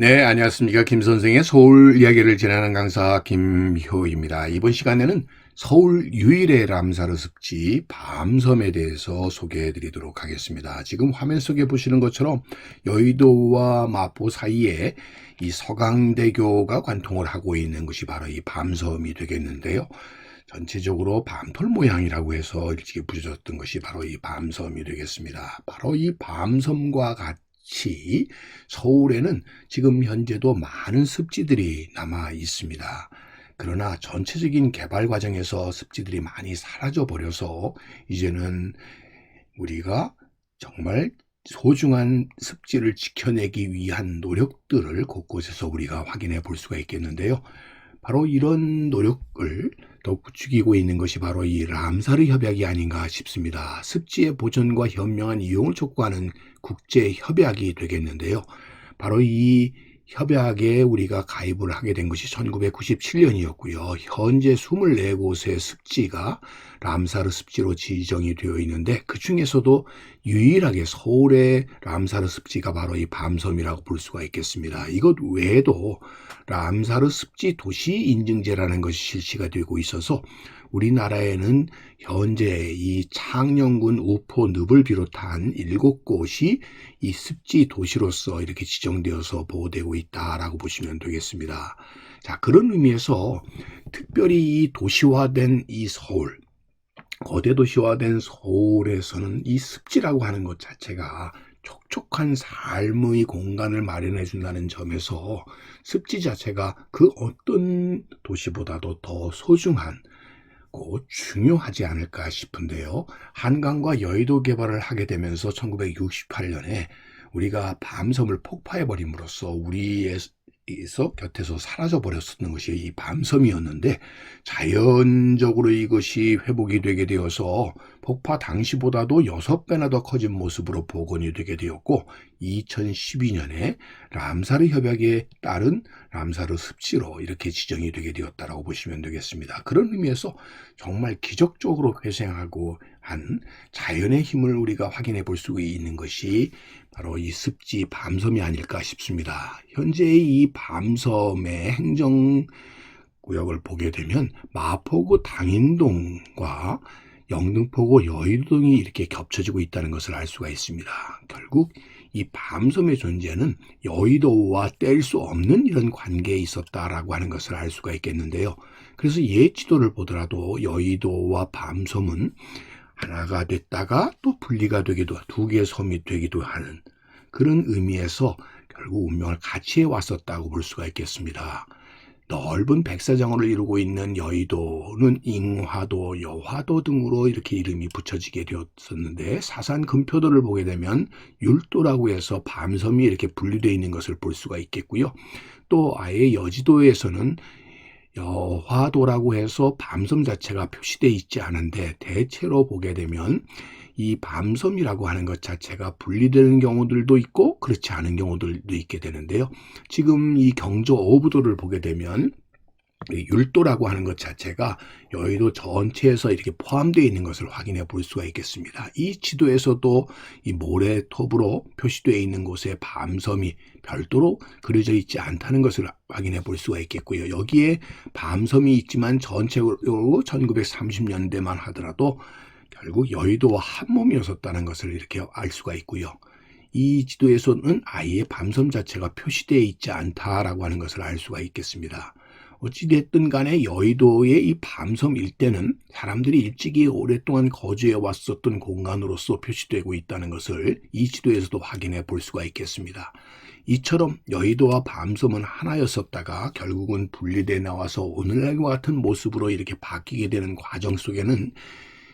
네, 안녕하십니까. 김 선생의 서울 이야기를 진행하는 강사 김효입니다. 이번 시간에는 서울 유일의 람사르 습지 밤섬에 대해서 소개해 드리도록 하겠습니다. 지금 화면 속에 보시는 것처럼 여의도와 마포 사이에 이 서강대교가 관통을 하고 있는 것이 바로 이 밤섬이 되겠는데요. 전체적으로 밤톨 모양이라고 해서 일찍이 부여졌던 것이 바로 이 밤섬이 되겠습니다. 바로 이 밤섬과 같 이 서울에는 지금 현재도 많은 습지들이 남아 있습니다. 그러나 전체적인 개발 과정에서 습지들이 많이 사라져 버려서 이제는 우리가 정말 소중한 습지를 지켜내기 위한 노력들을 곳곳에서 우리가 확인해 볼 수가 있겠는데요. 바로 이런 노력을 더욱 부추기고 있는 것이 바로 이 람사르 협약이 아닌가 싶습니다. 습지의 보존과 현명한 이용을 촉구하는 국제 협약이 되겠는데요. 바로 이 협약에 우리가 가입을 하게 된 것이 1997년이었고요. 현재 24곳의 습지가 람사르 습지로 지정이 되어 있는데 그 중에서도 유일하게 서울의 람사르 습지가 바로 이 밤섬이라고 볼 수가 있겠습니다. 이것 외에도 람사르 습지 도시 인증제라는 것이 실시가 되고 있어서 우리나라에는 현재 이 창녕군 우포 늪을 비롯한 일곱 곳이 이 습지 도시로서 이렇게 지정되어서 보호되고 있다라고 보시면 되겠습니다. 자, 그런 의미에서 특별히 이 도시화된 이 서울, 거대 도시화된 서울에서는 이 습지라고 하는 것 자체가 촉촉한 삶의 공간을 마련해 준다는 점에서 습지 자체가 그 어떤 도시보다도 더 소중한 고 중요하지 않을까 싶은데요. 한강과 여의도 개발을 하게 되면서 1968년에 우리가 밤섬을 폭파해 버림으로써 우리의 서 곁에서 사라져 버렸었던 것이 이 밤섬이었는데 자연적으로 이것이 회복이 되게 되어서 폭파 당시보다도 6배나 더 커진 모습으로 복원이 되게 되었고 2012년에 람사르 협약에 따른 람사르 습지로 이렇게 지정이 되게 되었다라고 보시면 되겠습니다. 그런 의미에서 정말 기적적으로 회생하고 한 자연의 힘을 우리가 확인해 볼 수 있는 것이 바로 이 습지 밤섬이 아닐까 싶습니다. 현재 이 밤섬의 행정 구역을 보게 되면 마포구 당인동과 영등포구 여의도동이 이렇게 겹쳐지고 있다는 것을 알 수가 있습니다. 결국 이 밤섬의 존재는 여의도와 뗄 수 없는 이런 관계에 있었다라고 하는 것을 알 수가 있겠는데요. 그래서 옛 지도를 보더라도 여의도와 밤섬은 하나가 됐다가 또 분리가 되기도 두 개의 섬이 되기도 하는 그런 의미에서 결국 운명을 같이 해왔었다고 볼 수가 있겠습니다. 넓은 백사장어를 이루고 있는 여의도는 잉화도, 여화도 등으로 이렇게 이름이 붙여지게 되었었는데 사산 금표도를 보게 되면 율도라고 해서 밤섬이 이렇게 분리되어 있는 것을 볼 수가 있겠고요. 또 아예 여지도에서는 여화도라고 해서 밤섬 자체가 표시되어 있지 않은데 대체로 보게 되면 이 밤섬이라고 하는 것 자체가 분리되는 경우들도 있고 그렇지 않은 경우들도 있게 되는데요. 지금 이 경조 어부도를 보게 되면 율도라고 하는 것 자체가 여의도 전체에서 이렇게 포함되어 있는 것을 확인해 볼 수가 있겠습니다. 이 지도에서도 이 모래톱으로 표시되어 있는 곳에 밤섬이 별도로 그려져 있지 않다는 것을 확인해 볼 수가 있겠고요. 여기에 밤섬이 있지만 전체적으로 1930년대만 하더라도 결국 여의도와 한 몸이었었다는 것을 이렇게 알 수가 있고요. 이 지도에서는 아예 밤섬 자체가 표시되어 있지 않다라고 하는 것을 알 수가 있겠습니다. 어찌됐든 간에 여의도의 이 밤섬 일대는 사람들이 일찍이 오랫동안 거주해 왔었던 공간으로서 표시되고 있다는 것을 이 지도에서도 확인해 볼 수가 있겠습니다. 이처럼 여의도와 밤섬은 하나였었다가 결국은 분리돼 나와서 오늘날과 같은 모습으로 이렇게 바뀌게 되는 과정 속에는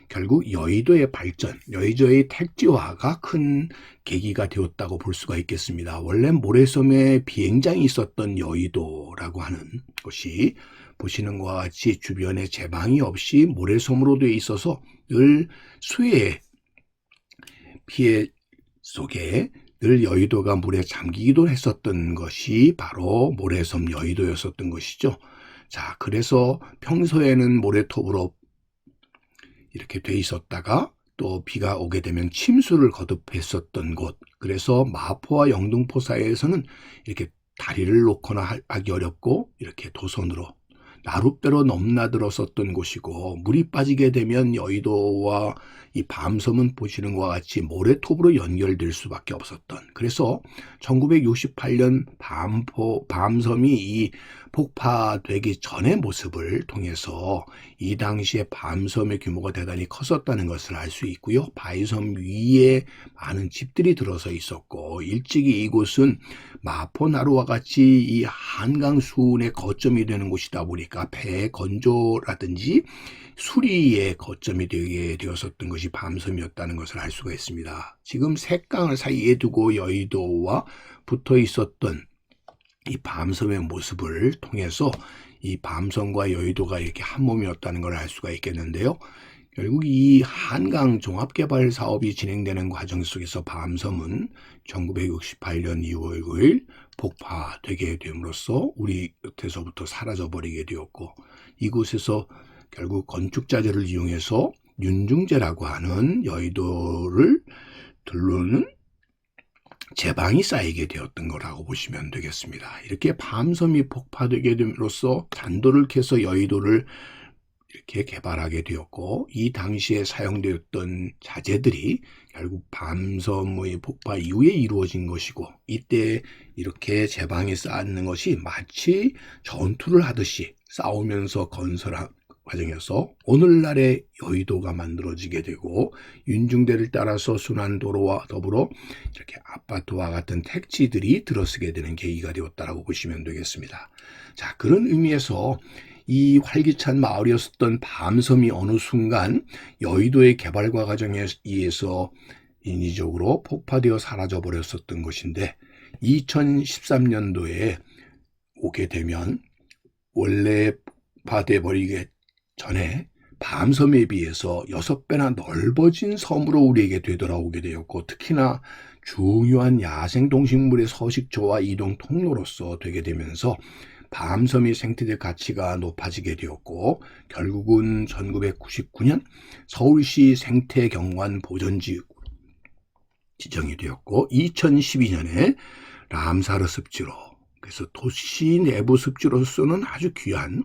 결국 여의도의 발전, 여의도의 택지화가 큰 계기가 되었다고 볼 수가 있겠습니다. 원래 모래섬에 비행장이 있었던 여의도라고 하는 것이 보시는 것과 같이 주변에 제방이 없이 모래섬으로 되어 있어서 늘 수해의 피해 속에 늘 여의도가 물에 잠기기도 했었던 것이 바로 모래섬 여의도였었던 것이죠. 자, 그래서 평소에는 모래톱으로 이렇게 돼 있었다가 또 비가 오게 되면 침수를 거듭했었던 곳. 그래서 마포와 영등포 사이에서는 이렇게 다리를 놓거나 하- 하기 어렵고 이렇게 도선으로 나룻배로 넘나들었었던 곳이고 물이 빠지게 되면 여의도와 이 밤섬은 보시는 것과 같이 모래톱으로 연결될 수밖에 없었던 그래서 1968년 밤포, 밤섬이 이 폭파되기 전의 모습을 통해서 이 당시에 밤섬의 규모가 대단히 컸었다는 것을 알 수 있고요. 바위섬 위에 많은 집들이 들어서 있었고 일찍이 이곳은 마포나루와 같이 이 한강 수운의 거점이 되는 곳이다 보니까 배 건조라든지 수리의 거점이 되게 되었었던 것이 밤섬이었다는 것을 알 수가 있습니다. 지금 색강을 사이에 두고 여의도와 붙어 있었던 이 밤섬의 모습을 통해서 이 밤섬과 여의도가 이렇게 한 몸이었다는 걸 알 수가 있겠는데요. 결국 이 한강 종합개발 사업이 진행되는 과정 속에서 밤섬은 1968년 2월 9일 폭파되게 됨으로써 우리 곁에서부터 사라져버리게 되었고 이곳에서 결국 건축자재를 이용해서 윤중제라고 하는 여의도를 둘러는 제방이 쌓이게 되었던 거라고 보시면 되겠습니다. 이렇게 밤섬이 폭파되게 됨으로써 잔도를 캐서 여의도를 이렇게 개발하게 되었고 이 당시에 사용되었던 자재들이 결국 밤섬의 폭파 이후에 이루어진 것이고 이때 이렇게 제방에 쌓는 것이 마치 전투를 하듯이 싸우면서 건설한 과정에서 오늘날의 여의도가 만들어지게 되고 윤중대를 따라서 순환도로와 더불어 이렇게 아파트와 같은 택지들이 들어서게 되는 계기가 되었다라고 보시면 되겠습니다. 자 그런 의미에서 이 활기찬 마을이었던 밤섬이 어느 순간 여의도의 개발과 과정에 의해서 인위적으로 폭파되어 사라져 버렸었던 것인데 2013년도에 오게 되면 원래 폭파돼 버리게 전에 밤섬에 비해서 6배나 넓어진 섬으로 우리에게 되돌아오게 되었고 특히나 중요한 야생 동식물의 서식처와 이동 통로로서 되게 되면서 밤섬이 생태적 가치가 높아지게 되었고 결국은 1999년 서울시 생태경관 보전지구 지정이 되었고 2012년에 람사르 습지로 그래서 도시 내부 습지로서는 아주 귀한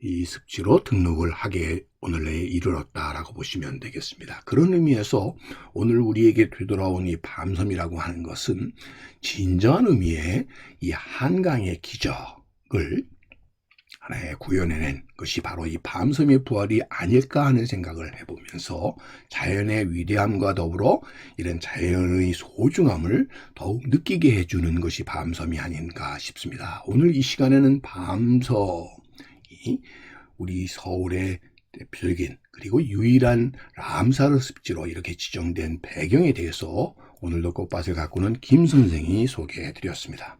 이 습지로 등록을 하게 오늘내에 이르렀다라고 보시면 되겠습니다. 그런 의미에서 오늘 우리에게 되돌아온 이 밤섬이라고 하는 것은 진정한 의미의 이 한강의 기적을 하나의 구현해낸 것이 바로 이 밤섬의 부활이 아닐까 하는 생각을 해보면서 자연의 위대함과 더불어 이런 자연의 소중함을 더욱 느끼게 해주는 것이 밤섬이 아닌가 싶습니다. 오늘 이 시간에는 밤섬 우리 서울의 대표적인 그리고 유일한 람사르 습지로 이렇게 지정된 배경에 대해서 오늘도 꽃밭을 가꾸는 김 선생이 소개해 드렸습니다.